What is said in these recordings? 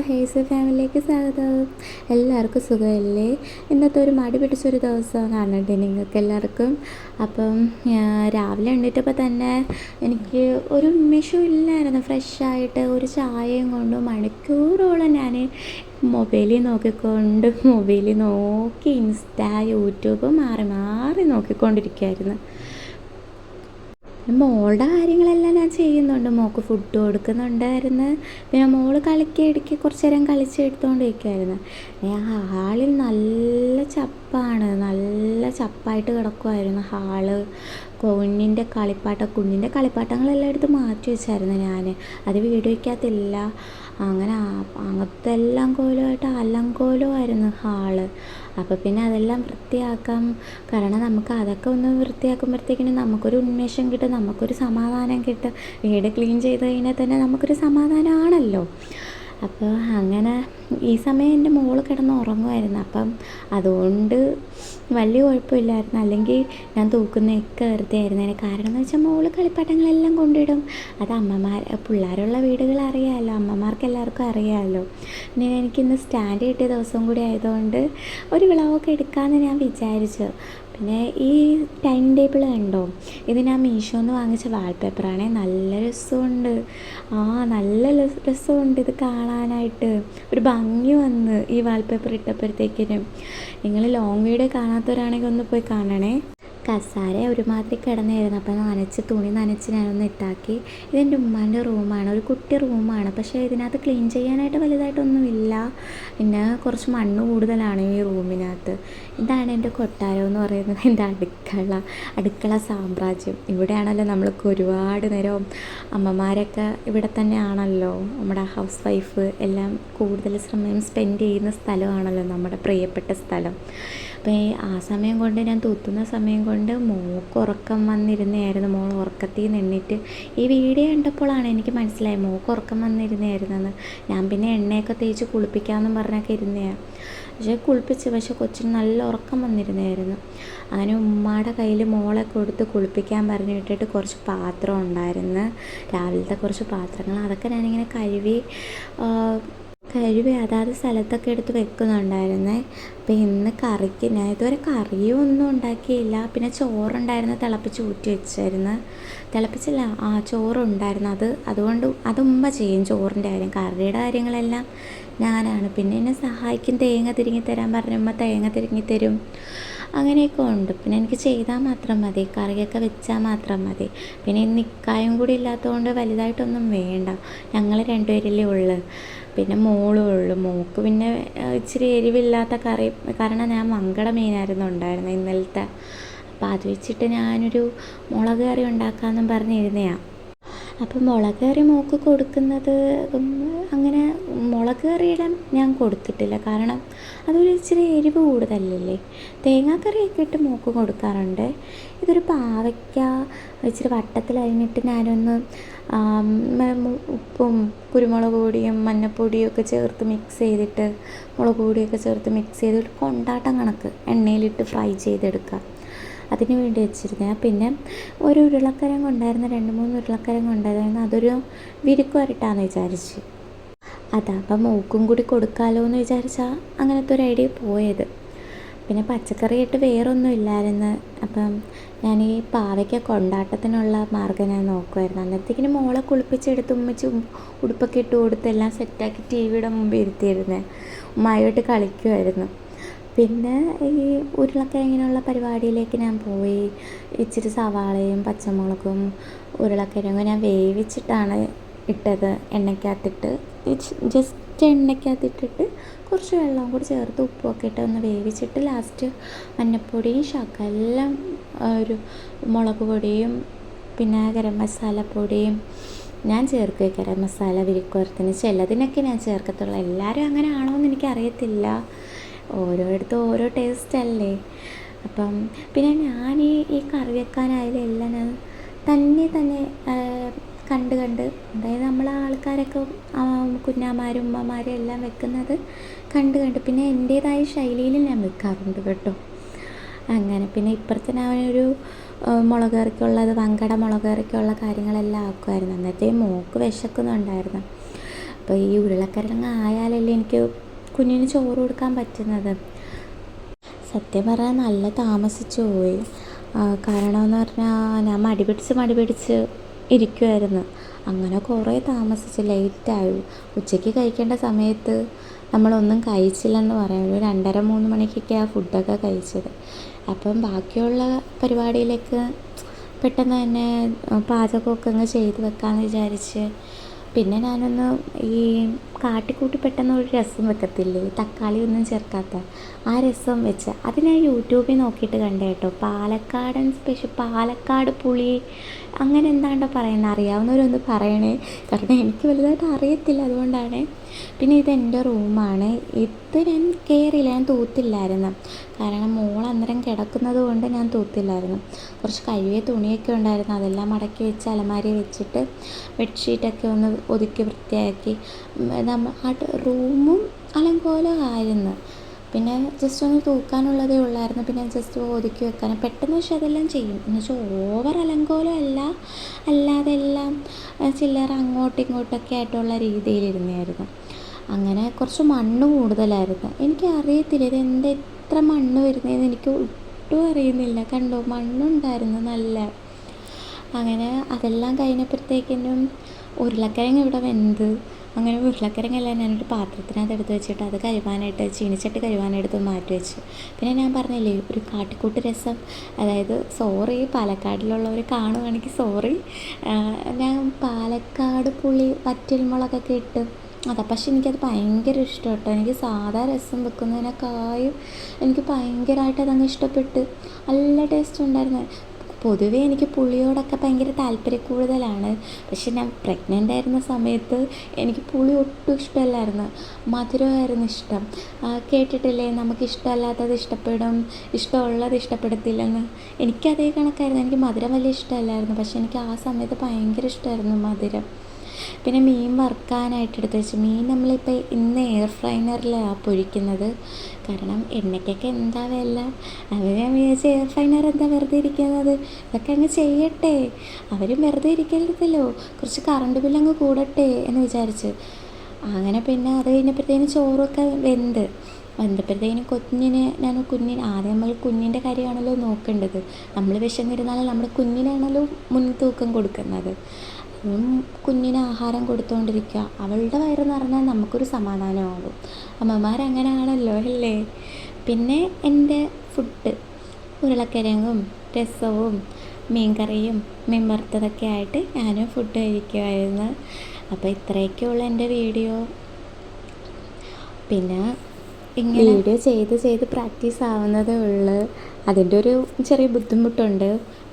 എല്ലാവർക്കും ഹേസ് ഫാമിലിയിലേക്ക് സ്വാഗതം. എല്ലാവർക്കും സുഖമല്ലേ? ഇന്നത്തെ ഒരു മടി പിടിച്ചൊരു ദിവസമാണ് കാണണ്ടേ നിങ്ങൾക്ക് എല്ലാവർക്കും. അപ്പം രാവിലെ എണ്ണിട്ടപ്പോൾ തന്നെ എനിക്ക് ഒരു ഉന്മേഷവും ഇല്ലായിരുന്നു. ഫ്രഷായിട്ട് ഒരു ചായയും കൊണ്ട് മണിക്കൂറോളം ഞാൻ മൊബൈലിൽ നോക്കിക്കൊണ്ട് മൊബൈലിൽ നോക്കി ഇൻസ്റ്റ യൂട്യൂബ് മാറി മാറി നോക്കിക്കൊണ്ടിരിക്കുകയായിരുന്നു മോളുടെ കാര്യങ്ങളെല്ലാം ഞാൻ ചെയ്യുന്നുണ്ട്. മോൾക്ക് ഫുഡ് കൊടുക്കുന്നുണ്ടായിരുന്നു. പിന്നെ മോൾ കളിക്കുക ഇടയ്ക്ക് കുറച്ച് നേരം കളിച്ചെടുത്തുകൊണ്ടിരിക്കുമായിരുന്നു ഞാൻ ഹാളിൽ നല്ല ചപ്പാണ്. നല്ല ചപ്പായിട്ട് കിടക്കുമായിരുന്നു ഹാൾ. കുഞ്ഞിന്റെ കളിപ്പാട്ട കുഞ്ഞിന്റെ കളിപ്പാട്ടങ്ങളെല്ലാം എടുത്ത് മാറ്റി വെച്ചായിരുന്നു ഞാൻ അത് വീഡിയോയ്ക്കകത്തില്ല അങ്ങനെ അങ്ങനത്തെ എല്ലാം കോലുമായിട്ട് അലങ്കോലമായിരുന്നു ഹാൾ. അപ്പോൾ പിന്നെ അതെല്ലാം വൃത്തിയാക്കാം. കാരണം നമുക്ക് അതൊക്കെ ഒന്ന് വൃത്തിയാക്കുമ്പോഴത്തേക്കിനും നമുക്കൊരു ഉന്മേഷം കിട്ടും നമുക്കൊരു സമാധാനം കിട്ടും. വീട് ക്ലീൻ ചെയ്ത് കഴിഞ്ഞാൽ തന്നെ നമുക്കൊരു സമാധാനമാണല്ലോ. അപ്പോൾ അങ്ങനെ ഈ സമയം എന്റെ മോൾ കിടന്ന് ഉറങ്ങുമായിരുന്നു അപ്പം അതുകൊണ്ട് വലിയ കുഴപ്പമില്ലായിരുന്നു. അല്ലെങ്കിൽ ഞാൻ തൂക്കുന്നതൊക്കെ വെറുതെ ആയിരുന്നേനെ കാരണം എന്ന് വെച്ചാൽ മോൾ കളിപ്പാട്ടങ്ങളെല്ലാം കൊണ്ടിടും. അത് അമ്മമാർ പിള്ളേരുള്ള വീടുകൾ അറിയാമല്ലോ. അമ്മമാർക്ക് എല്ലാവർക്കും അറിയാമല്ലോ. പിന്നെ എനിക്കിന്ന് സ്റ്റാൻഡ് കിട്ടിയ ദിവസം കൂടി ആയതുകൊണ്ട് ഒരു വിളവൊക്കെ എടുക്കാമെന്ന് ഞാൻ വിചാരിച്ചു. പിന്നെ ഈ ടൈം ടേബിൾ കണ്ടോ? ഇത് ഞാൻ മീഷോന്ന് വാങ്ങിച്ച വാൾപേപ്പറാണേ. നല്ല രസമുണ്ട്. ആ നല്ല രസമുണ്ട് ഇത് കാണാനായിട്ട്. ഒരു ഭംഗി വന്ന് ഈ വാൾപേപ്പർ ഇട്ടപ്പോഴത്തേക്കിനും. നിങ്ങൾ ലോങ് വീഡിയോ കാണാത്തവരാണെങ്കിൽ ഒന്ന് പോയി കാണണേ. കസാര ഒരുമാതിരി കിടന്നായിരുന്നു. അപ്പോൾ നനച്ച് തുണി നനച്ച് ഞാനൊന്ന് ഇട്ടാക്കി. ഇതെന്റെ ഉമ്മാന്റെ റൂമാണ്. ഒരു കുട്ടി റൂമാണ്. പക്ഷേ ഇതിനകത്ത് ക്ലീൻ ചെയ്യാനായിട്ട് വലുതായിട്ടൊന്നുമില്ല. പിന്നെ കുറച്ച് മണ്ണ് കൂടുതലാണ് ഈ റൂമിനകത്ത്. ഇതാണ് എന്റെ കൊട്ടാരം എന്ന് പറയുന്നത്. എന്റെ അടുക്കള അടുക്കള സാമ്രാജ്യം. ഇവിടെയാണല്ലോ നമ്മൾക്ക് ഒരുപാട് നേരം അമ്മമാരൊക്കെ ഇവിടെ തന്നെയാണല്ലോ. നമ്മുടെ ഹൗസ് വൈഫ് എല്ലാം കൂടുതൽ സമയം സ്പെൻഡ് ചെയ്യുന്ന സ്ഥലമാണല്ലോ നമ്മുടെ പ്രിയപ്പെട്ട സ്ഥലം. അപ്പോൾ ഈ ആ സമയം കൊണ്ട് ഞാൻ തൂത്തുന്ന സമയം കൊണ്ട് മോൾക്ക് ഉറക്കം വന്നിരുന്നതായിരുന്നു മോൾ ഉറക്കത്തിൽ നിന്ന് എണ്ണിട്ട് ഈ വീഡിയോ കണ്ടപ്പോഴാണ് എനിക്ക് മനസ്സിലായി മോൾക്ക് ഉറക്കം വന്നിരുന്നതായിരുന്നെന്ന് ഞാൻ പിന്നെ എണ്ണയൊക്കെ തേച്ച് കുളിപ്പിക്കാമെന്നും പറഞ്ഞൊക്കെ ഇരുന്നതാണ് പക്ഷേ കുളിപ്പിച്ച് പക്ഷേ കൊച്ചിന് നല്ല ഉറക്കം വന്നിരുന്നതായിരുന്നു അങ്ങനെ ഉമ്മയുടെ കയ്യിൽ മോളെ കൊടുത്ത് കുളിപ്പിക്കാൻ പറഞ്ഞു വിട്ടിട്ട് കുറച്ച് പാത്രം ഉണ്ടായിരുന്നു. രാവിലത്തെ കുറച്ച് പാത്രങ്ങൾ. അതൊക്കെ ഞാനിങ്ങനെ കഴുകി കഴുകി അതാത് സ്ഥലത്തൊക്കെ എടുത്ത് വെക്കുന്നുണ്ടായിരുന്നേ. അപ്പോൾ ഇന്ന് കറിക്ക് ഞാൻ ഇതുവരെ കറിയും ഒന്നും ഉണ്ടാക്കിയില്ല. പിന്നെ ചോറുണ്ടായിരുന്നു തിളപ്പിച്ച് ഊറ്റി വെച്ചായിരുന്നു. തിളപ്പിച്ചില്ല ആ ചോറുണ്ടായിരുന്നു. അത് അതുകൊണ്ട് അതുമ്പ ചെയ്യും ചോറിന്റെ കാര്യം. കറിയുടെ കാര്യങ്ങളെല്ലാം ഞാനാണ്. പിന്നെ എന്നെ സഹായിക്കും. തേങ്ങ തിരിങ്ങി തരാൻ പറഞ്ഞുമ്പോൾ തേങ്ങ തിരിങ്ങി തരും. അങ്ങനെയൊക്കെ ഉണ്ട്. പിന്നെ എനിക്ക് ചെയ്താൽ മാത്രം മതി. കറിയൊക്കെ വെച്ചാൽ മാത്രം മതി. പിന്നെ ഇന്ന് കൂടി ഇല്ലാത്തതുകൊണ്ട് വലുതായിട്ടൊന്നും വേണ്ട. ഞങ്ങൾ രണ്ടുപേരല്ലേ ഉള്ളു. പിന്നെ മോളും ഉള്ളു. മോൾക്ക് പിന്നെ ഇച്ചിരി എരിവില്ലാത്ത കറി കാരണം ഞാൻ മങ്കട മീനായിരുന്നു ഉണ്ടായിരുന്നത് ഇന്നലത്തെ. അപ്പോൾ അത് വെച്ചിട്ട് ഞാനൊരു മുളക് കറി ഉണ്ടാക്കാമെന്നും പറഞ്ഞിരുന്നതാണ് അപ്പം മുളക് കറി മോൾക്ക് കൊടുക്കുന്നത് അങ്ങനെ മുളക് കറിയിടാൻ ഞാൻ കൊടുത്തിട്ടില്ല. കാരണം അതൊരു ഇച്ചിരി എരിവ് കൂടുതലല്ലേ? തേങ്ങാക്കറിയൊക്കെ ഇട്ട് മോൾക്ക് കൊടുക്കാറുണ്ട്. ഇതൊരു പാവയ്ക്ക ഇച്ചിരി വട്ടത്തിൽ അരിഞ്ഞിട്ട് ഞാനൊന്ന് ഉപ്പും കുരുമുളക് പൊടിയും മഞ്ഞൾപ്പൊടിയും ഒക്കെ ചേർത്ത് മിക്സ് ചെയ്തിട്ട് മുളക് പൊടിയൊക്കെ ചേർത്ത് മിക്സ് ചെയ്തിട്ട് കൊണ്ടാട്ടം കണക്ക് എണ്ണയിലിട്ട് ഫ്രൈ ചെയ്തെടുക്കുക. അതിന് വേണ്ടി വെച്ചിരുന്നത് പിന്നെ ഒരു ഉരുളക്കിഴങ്ങ് ഉണ്ടായിരുന്നു രണ്ട് മൂന്ന് ഉരുളക്കിഴങ്ങ് ഉണ്ടായിരുന്നു. അതൊരു വിരുക്ക് വരട്ടാന്ന് വിചാരിച്ച്. അതാ അപ്പം മൂക്കും കൂടി കൊടുക്കാമല്ലോ എന്ന് വിചാരിച്ചാൽ അങ്ങനത്തെ ഒരു ഐഡിയ പോയത്. പിന്നെ പച്ചക്കറി ഇട്ട് വേറൊന്നും ഇല്ലായിരുന്നു. അപ്പം ഞാൻ ഈ പാവയ്ക്ക കൊണ്ടാട്ടത്തിനുള്ള മാർഗം ഞാൻ നോക്കുമായിരുന്നു അന്നത്തേക്കിന് മോളെ കുളിപ്പിച്ചെടുത്ത് ഉമ്മച്ച് ഉടുപ്പൊക്കെ ഇട്ട് കൊടുത്ത് എല്ലാം സെറ്റാക്കി ടി വിയുടെ മുമ്പ് ഇരുത്തിയിരുന്നേ. ഉമ്മായിട്ട് കളിക്കുമായിരുന്നു പിന്നെ ഈ ഉരുളക്കിഴങ്ങിനുള്ള പരിപാടിയിലേക്ക് ഞാൻ പോയി. ഇച്ചിരി സവാളയും പച്ചമുളകും ഉരുളക്കിഴങ്ങും ഞാൻ വേവിച്ചിട്ടാണ് ഇട്ടത്. എണ്ണയ്ക്കകത്തിട്ട്. ജസ്റ്റ് എണ്ണയ്ക്കകത്തിട്ടിട്ട് കുറച്ച് വെള്ളവും കൂടി ചേർത്ത് ഉപ്പുമൊക്കെ ഇട്ട് ഒന്ന് വേവിച്ചിട്ട് ലാസ്റ്റ് മഞ്ഞൾപ്പൊടിയും എല്ലാം ഒരു മുളക് പൊടിയും പിന്നെ ഗരം മസാലപ്പൊടിയും ഞാൻ ചേർക്കുക ഗരം മസാല വിരിക്കുവരത്തിന്. ചിലതിനൊക്കെ ഞാൻ ചേർക്കത്തുള്ളൂ. എല്ലാവരും അങ്ങനെ ആണോ എന്ന് എനിക്കറിയത്തില്ല. ഓരോരുത്തരും ഓരോ ടേസ്റ്റ് അല്ലേ? അപ്പം പിന്നെ ഞാൻ ഈ കറി വെക്കാനായാലും എല്ലാം ഞാൻ തന്നെ തന്നെ കണ്ട് കണ്ട് അതായത് നമ്മൾ ആൾക്കാരൊക്കെ കുഞ്ഞാമാരും ഉമ്മമാരും എല്ലാം വെക്കുന്നത് കണ്ട് കണ്ട് പിന്നെ എന്റേതായ ശൈലിയിൽ ഞാൻ വെക്കാറുണ്ട് കേട്ടോ. അങ്ങനെ പിന്നെ ഇപ്പുറത്തെ അവനൊരു മുളക് കറിക്കുള്ളത് വങ്കട മുളക് കറിക്കുള്ള കാര്യങ്ങളെല്ലാം ആക്കുമായിരുന്നു. അന്നത്തെ മോക്ക് വിശക്കുന്നുണ്ടായിരുന്നു. അപ്പോൾ ഈ ഉരുളക്കിഴങ്ങ് ആയാലല്ലേ എനിക്ക് കുഞ്ഞിന് ചോറ് കൊടുക്കാൻ പറ്റുന്നത്. സത്യം പറഞ്ഞാൽ നല്ല താമസിച്ചു പോയി. കാരണമെന്ന് പറഞ്ഞാൽ ഞാൻ മടി പിടിച്ച് മടി പിടിച്ച് ഇരിക്കുമായിരുന്നു അങ്ങനെ കുറേ താമസിച്ച് ലേറ്റായി ഉച്ചയ്ക്ക് കഴിക്കേണ്ട സമയത്ത് നമ്മളൊന്നും കഴിച്ചില്ലെന്ന് പറയാം. ഒരു രണ്ടര മൂന്ന് മണിക്കൊക്കെ ആ ഫുഡൊക്കെ കഴിച്ചത്. അപ്പം ബാക്കിയുള്ള പരിപാടിയിലേക്ക് പെട്ടെന്ന് തന്നെ പാചകമൊക്കെ അങ്ങ് ചെയ്ത് വെക്കാമെന്ന് വിചാരിച്ച് പിന്നെ ഞാനൊന്ന് ഈ കാട്ടിക്കൂട്ടി പെട്ടെന്ന് ഒരു രസം വെക്കത്തില്ലേ? തക്കാളി ഒന്നും ചേർക്കാത്ത. ആ രസം വെച്ച് അത് ഞാൻ യൂട്യൂബിൽ നോക്കിയിട്ട് കണ്ടേ കേട്ടോ. പാലക്കാടൻ സ്പെഷ്യൽ പാലക്കാട് പുളി. അങ്ങനെ എന്താണ്ടോ പറയുന്നത് അറിയാവുന്നവരൊന്ന് പറയണേ. കാരണം എനിക്ക് വലുതായിട്ട് അറിയത്തില്ല അതുകൊണ്ടാണ്. പിന്നെ ഇത് എന്റെ റൂമാണ്. ഇത് ഞാൻ കയറിയില്ല ഞാൻ തൂത്തില്ലായിരുന്നു. കാരണം മോൾ അന്നേരം കിടക്കുന്നത് കൊണ്ട് ഞാൻ തൂത്തില്ലായിരുന്നു. കുറച്ച് കഴുകിയ തുണിയൊക്കെ ഉണ്ടായിരുന്നു. അതെല്ലാം മടക്കി വെച്ച് അലമാരി വെച്ചിട്ട് ബെഡ്ഷീറ്റൊക്കെ ഒന്ന് ഒതുക്കി വൃത്തിയാക്കി. നമ്മൾ ആ റൂമും അലങ്കോലമായിരുന്നു. പിന്നെ ജസ്റ്റ് ഒന്ന് തൂക്കാനുള്ളതേ ഉള്ളായിരുന്നു. പിന്നെ ജസ്റ്റ് ഒതുക്കി വെക്കാൻ പെട്ടെന്ന് പക്ഷെ അതെല്ലാം ചെയ്യും. എന്ന് വെച്ചാൽ ഓവർ അലങ്കോലം അല്ല അല്ലാതെ എല്ലാം ചില്ലറ അങ്ങോട്ടും ഇങ്ങോട്ടൊക്കെ ആയിട്ടുള്ള രീതിയിലിരുന്നായിരുന്നു. അങ്ങനെ കുറച്ച് മണ്ണ് കൂടുതലായിരുന്നു. എനിക്ക് അറിയത്തില്ല ഇത് എന്താ എത്ര മണ്ണ് വരുന്നതെന്ന് എനിക്ക് ഒട്ടും അറിയുന്നില്ല. കണ്ടോ മണ്ണുണ്ടായിരുന്നു നല്ല. അങ്ങനെ അതെല്ലാം കഴിഞ്ഞപ്പോഴത്തേക്കിനും ഉരുളക്കിഴങ്ങ് ഇവിടെ വെന്ത് അങ്ങനെ ഉരുളക്കിഴങ്ങെല്ലാം ഞാനൊരു പാത്രത്തിനകത്ത് എടുത്ത് വെച്ചിട്ട് അത് കഴുകാനായിട്ട് ചീനിച്ചട്ടി കഴുകാനെടുത്ത് മാറ്റി വെച്ചു. പിന്നെ ഞാൻ പറഞ്ഞില്ലേ ഒരു കാട്ടിക്കൂട്ട് രസം. അതായത് സോറി പാലക്കാടിലുള്ളവർ കാണുകയാണെങ്കിൽ സോറി ഞാൻ പാലക്കാട് പുളി വറ്റൽമുളകൊക്കെ ഇട്ട് അതാ പക്ഷെ എനിക്കത് ഭയങ്കര ഇഷ്ടം കേട്ടോ. എനിക്ക് സാധാ രസം വെക്കുന്നതിനേക്കാളും എനിക്ക് ഭയങ്കരമായിട്ട് അതങ്ങ് ഇഷ്ടപ്പെട്ട് നല്ല ടേസ്റ്റ് ഉണ്ടായിരുന്നു. പൊതുവേ എനിക്ക് പുളിയോടൊക്കെ ഭയങ്കര താല്പര്യക്കൂടുതലാണ് പക്ഷെ ഞാൻ പ്രഗ്നന്റ് ആയിരുന്ന സമയത്ത് എനിക്ക് പുളി ഒട്ടും ഇഷ്ടമല്ലായിരുന്നു. മധുരമായിരുന്നു ഇഷ്ടം. കേട്ടിട്ടില്ലേ? നമുക്ക് ഇഷ്ടമല്ലാത്തത് ഇഷ്ടപ്പെടും. ഇഷ്ടമുള്ളത് ഇഷ്ടപ്പെടത്തില്ലെന്ന്. എനിക്കതേ കണക്കായിരുന്നു. എനിക്ക് മധുരം വലിയ ഇഷ്ടമല്ലായിരുന്നു. പക്ഷെ എനിക്ക് ആ സമയത്ത് ഭയങ്കര ഇഷ്ടമായിരുന്നു മധുരം. പിന്നെ മീൻ വറുക്കാനായിട്ട് എടുത്ത് വെച്ച്. മീൻ നമ്മളിപ്പോൾ ഇന്ന് എയർ ഫ്രൈനറിലാണ് പൊരിക്കുന്നത്. കാരണം എണ്ണയ്ക്കൊക്കെ എന്താ വില? അത് ഞാൻ വിചാരിച്ചു എയർ ഫ്രൈനർ എന്താ വെറുതെ ഇരിക്കുന്നത്? ഇതൊക്കെ അങ്ങ് ചെയ്യട്ടെ. അവരും വെറുതെ ഇരിക്കരുതല്ലോ. കുറച്ച് കറണ്ട് ബില്ലങ്ങ് കൂടട്ടെ എന്ന് വിചാരിച്ച്. അങ്ങനെ പിന്നെ അത് കഴിഞ്ഞപ്പോഴത്തേന് ചോറൊക്കെ വെന്ത്. വെന്തപ്പോഴത്തേനും കുഞ്ഞിന് ഞാൻ കുഞ്ഞിന് ആദ്യം നമ്മൾ കുഞ്ഞിന്റെ കാര്യമാണല്ലോ നോക്കേണ്ടത്. നമ്മൾ വിശന്നിരുന്നാലും നമ്മുടെ കുഞ്ഞിനാണല്ലോ മുൻതൂക്കം കൊടുക്കുന്നത്. കുഞ്ഞിന് ആഹാരം കൊടുത്തുകൊണ്ടിരിക്കുക അവളുടെ വയറ് നിറഞ്ഞാൽ നമുക്കൊരു സമാധാനമാകും. അമ്മമാരങ്ങനെയാണല്ലോ അല്ലേ? പിന്നെ എന്റെ ഫുഡ് ഉരുളക്കിഴങ്ങും രസവും മീൻകറിയും മീൻ വറുത്തതൊക്കെ ആയിട്ട് ഞാനും ഫുഡ് കഴിക്കുമായിരുന്നു. അപ്പോൾ ഇത്രയൊക്കെയുള്ള എന്റെ വീഡിയോ പിന്നെ ഇങ്ങനെ വീഡിയോ ചെയ്ത് ചെയ്ത് പ്രാക്ടീസ് ആവുന്നതേ ഉള്ളൂ. അതിന്റെ ഒരു ചെറിയ ബുദ്ധിമുട്ടുണ്ട്.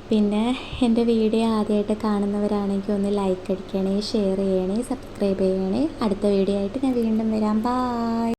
പിന്നെ എന്റെ വീഡിയോ ആദ്യമായിട്ട് കാണുന്നവരാണെങ്കിൽ ഒന്ന് ലൈക്ക് അടിക്കണേ ഷെയർ ചെയ്യണേ സബ്സ്ക്രൈബ് ചെയ്യണേ. അടുത്ത വീഡിയോ ആയിട്ട് ഞാൻ വീണ്ടും വരാം. ബായ്